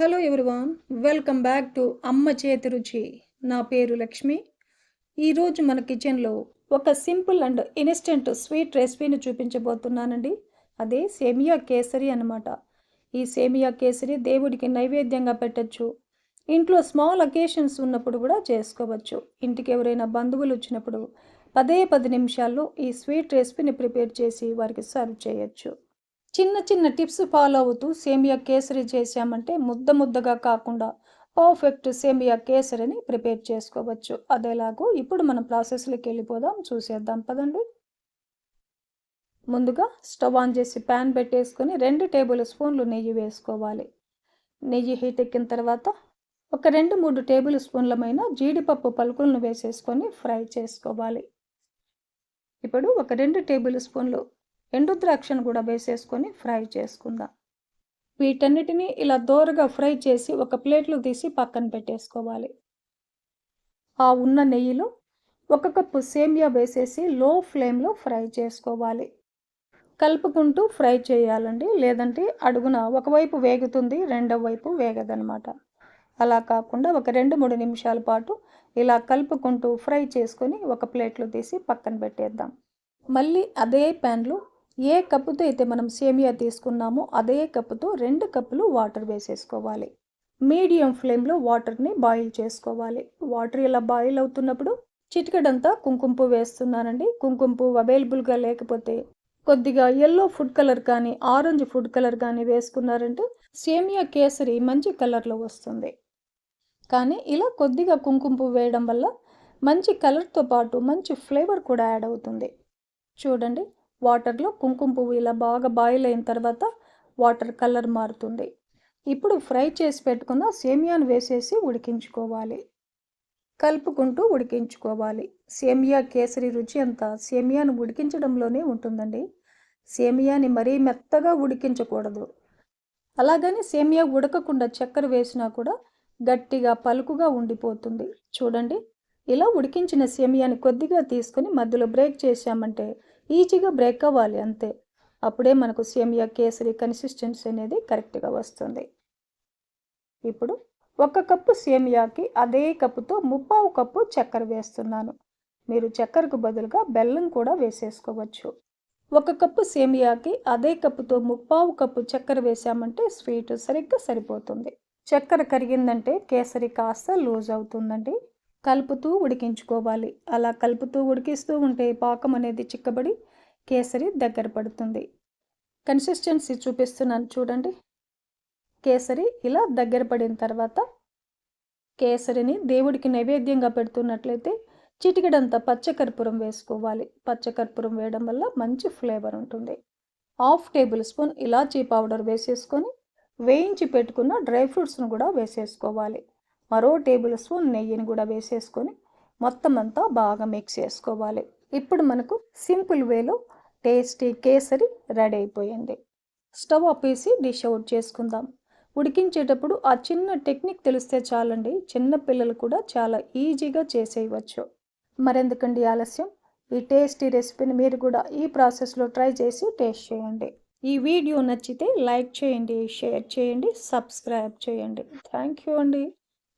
Hello everyone welcome back to అమ్మ చేతి రుచి. నా పేరు లక్ష్మి. ఈరోజు మన కిచెన్లో ఒక సింపుల్ అండ్ ఇన్స్టెంట్ స్వీట్ రెసిపీని చూపించబోతున్నానండి. అదే సేమియా కేసరి అనమాట ఈ సేమియా కేసరి దేవుడికి నైవేద్యంగా పెట్టచ్చు. ఇంట్లో స్మాల్ అకేషన్స్ ఉన్నప్పుడు కూడా చేసుకోవచ్చు. ఇంటికి ఎవరైనా బంధువులు వచ్చినప్పుడు పదే పది నిమిషాల్లో ఈ స్వీట్ రెసిపీని ప్రిపేర్ చేసి వారికి సర్వ్ చేయొచ్చు. చిన్న చిన్న టిప్స్ ఫాలో అవుతూ సేమియా కేసరి చేసామంటే ముద్ద ముద్దగా కాకుండా పర్ఫెక్ట్ సేమియా కేసరిని ప్రిపేర్ చేసుకోవచ్చు. అదేలాగూ ఇప్పుడు మనం ప్రాసెస్లోకి వెళ్ళిపోదాం. చూసేద్దాం పదండి. ముందుగా స్టవ్ ఆన్ చేసి ప్యాన్ పెట్టేసుకొని రెండు టేబుల్ స్పూన్లు నెయ్యి వేసుకోవాలి. నెయ్యి హీట్ ఎక్కిన తర్వాత ఒక రెండు మూడు టేబుల్ స్పూన్లమైన జీడిపప్పు పలుకులను వేసేసుకొని ఫ్రై చేసుకోవాలి. ఇప్పుడు ఒక రెండు టేబుల్ స్పూన్లు ఎండు ద్రాక్షను కూడా వేసేసుకొని ఫ్రై చేసుకుందాం. వీటన్నిటిని ఇలా దోరగా ఫ్రై చేసి ఒక ప్లేట్లో తీసి పక్కన పెట్టేసుకోవాలి. ఆ ఉన్న నెయ్యిలో ఒక కప్పు సేమియా వేసేసి లో ఫ్లేమ్లో ఫ్రై చేసుకోవాలి. కలుపుకుంటూ ఫ్రై చేయాలండి. లేదంటే అడుగున ఒకవైపు వేగుతుంది రెండవ వైపు వేగదనమాట అలా కాకుండా ఒక రెండు మూడు నిమిషాల పాటు ఇలా కలుపుకుంటూ ఫ్రై చేసుకొని ఒక ప్లేట్లో తీసి పక్కన పెట్టేద్దాం. మళ్ళీ అదే ప్యాన్లో ఏ కప్పుతో అయితే మనం సేమియా తీసుకున్నామో అదే కప్పుతో రెండు కప్పులు వాటర్ వేసేసుకోవాలి. మీడియం ఫ్లేమ్లో వాటర్ని బాయిల్ చేసుకోవాలి. వాటర్ ఇలా బాయిల్ అవుతున్నప్పుడు చిటికడంతా కుంకుమ పువ్వు వేస్తున్నానండి. కుంకుమ పువ్వు అవైలబుల్గా లేకపోతే కొద్దిగా ఎల్లో ఫుడ్ కలర్ కానీ ఆరెంజ్ ఫుడ్ కలర్ కానీ వేసుకున్నారంటే సేమియా కేసరి మంచి కలర్లో వస్తుంది. కానీ ఇలా కొద్దిగా కుంకుమ పువ్వు వేయడం వల్ల మంచి కలర్తో పాటు మంచి ఫ్లేవర్ కూడా యాడ్ అవుతుంది. చూడండి వాటర్లో కుంకుమ పువ్వు ఇలా బాగా బాయిల్ అయిన తర్వాత వాటర్ కలర్ మారుతుంది. ఇప్పుడు ఫ్రై చేసి పెట్టుకున్న సేమియాను వేసేసి ఉడికించుకోవాలి. కలుపుకుంటూ ఉడికించుకోవాలి. సేమియా కేసరి రుచి అంతా సేమియాను ఉడికించడంలోనే ఉంటుందండి. సేమియాని మరీ మెత్తగా ఉడికించకూడదు. అలాగని సేమియా ఉడకకుండా చక్కెర వేసినా కూడా గట్టిగా పలుకుగా ఉండిపోతుంది. చూడండి ఇలా ఉడికించిన సేమియాని కొద్దిగా తీసుకొని మధ్యలో బ్రేక్ చేశామంటే ఈజీగా బ్రేక్ అవ్వాలి అంతే. అప్పుడే మనకు సేమియా కేసరి కన్సిస్టెన్సీ అనేది కరెక్ట్గా వస్తుంది. ఇప్పుడు ఒక కప్పు సేమియాకి అదే కప్పుతో ముప్పావు కప్పు చక్కెర వేస్తున్నాను. మీరు చక్కెరకు బదులుగా బెల్లం కూడా వేసేసుకోవచ్చు. ఒక కప్పు సేమియాకి అదే కప్పుతో ముప్పావు కప్పు చక్కెర వేసామంటే స్వీట్ సరిగ్గా సరిపోతుంది. చక్కెర కరిగిందంటే కేసరి కాస్త లూజ్ అవుతుందండి. కలుపుతూ ఉడికించుకోవాలి. అలా కలుపుతూ ఉడికిస్తూ ఉంటే పాకం అనేది చిక్కబడి కేసరి దగ్గర పడుతుంది. కన్సిస్టెన్సీ చూపిస్తున్నాను చూడండి. కేసరి ఇలా దగ్గర పడిన తర్వాత కేసరిని దేవుడికి నైవేద్యంగా పెడుతున్నట్లయితే చిటికెడంత పచ్చకర్పూరం వేసుకోవాలి. పచ్చకర్పూరం వేయడం వల్ల మంచి ఫ్లేవర్ ఉంటుంది. హాఫ్ టేబుల్ స్పూన్ ఇలాచీ పౌడర్ వేసేసుకొని వేయించి పెట్టుకున్న డ్రై ఫ్రూట్స్ను కూడా వేసేసుకోవాలి. మరో టేబుల్ స్పూన్ నెయ్యిని కూడా వేసేసుకొని మొత్తం అంతా బాగా మిక్స్ చేసుకోవాలి. ఇప్పుడు మనకు సింపుల్ వేలో టేస్టీ కేసరి రెడీ అయిపోయింది. స్టవ్ ఆపేసి డిష్ అవుట్ చేసుకుందాం. ఉడికించేటప్పుడు ఆ చిన్న టెక్నిక్ తెలిస్తే చాలండి చిన్న పిల్లలు కూడా చాలా ఈజీగా చేసేయవచ్చు. మరెందుకండి ఆలస్యం? ఈ టేస్టీ రెసిపీని మీరు కూడా ఈ ప్రాసెస్లో ట్రై చేసి టేస్ట్ చేయండి. ఈ వీడియో నచ్చితే లైక్ చేయండి షేర్ చేయండి సబ్స్క్రైబ్ చేయండి. థ్యాంక్ యూ అండి.